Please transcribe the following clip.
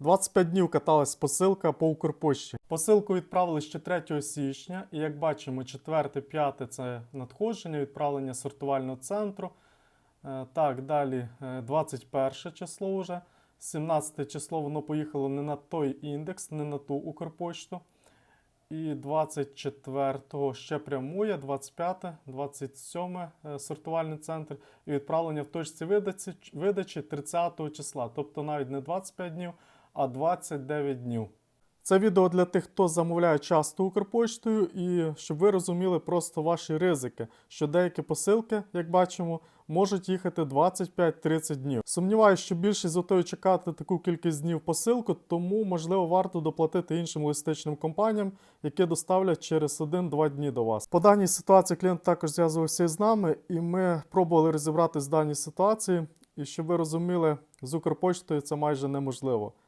25 днів каталась посилка по Укрпошті. Посилку відправили ще 3 січня, і як бачимо, 4-5 це надходження, відправлення сортувального центру. Е, Так, далі е, 21 число вже. 17 число воно поїхало не на той індекс, не на ту Укрпошту. І 24-го ще прямує, 25, 27 е, сортувальний центр і відправлення в точці видачі 30 числа, тобто навіть не 25 днів, а 29 днів. Це відео для тих, хто замовляє часто Укрпоштою, і щоб ви розуміли просто ваші ризики, що деякі посилки, як бачимо, можуть їхати 25-30 днів. Сумніваюся, що більшість готові чекати таку кількість днів посилку, тому можливо варто доплатити іншим логістичним компаніям, які доставлять через 1-2 дні до вас. По даній ситуації клієнт також зв'язувався з нами, і ми пробували розібратися з даній ситуації. І щоб ви розуміли, з Укрпоштою це майже неможливо.